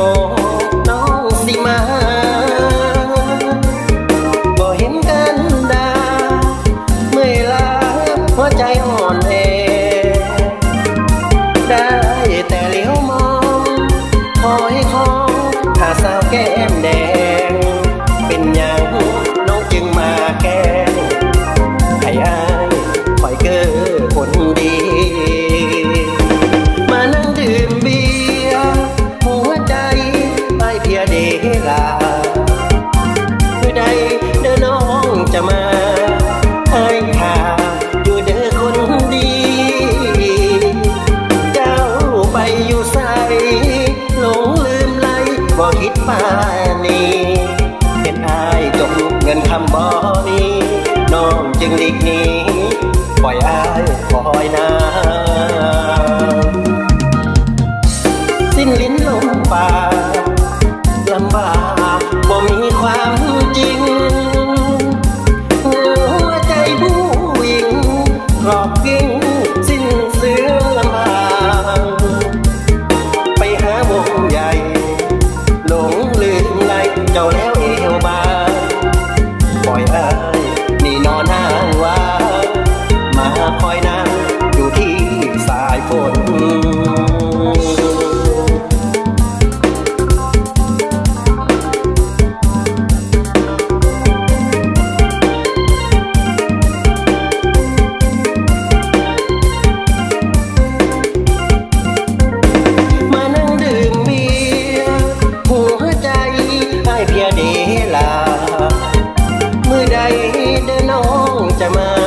บอกนองสิมาบ่เห็นกันดา เมื่อยลาหัวใจอ่อนแอได้แต่เลี้ยวมองคอยคองถ้าสาวแก้มแดง บ่คิดป่านี่เห็นอายจมเงินคำบ่นี้น้องจึงหลีกหนีปล่อยอายคอยนา know 邪魔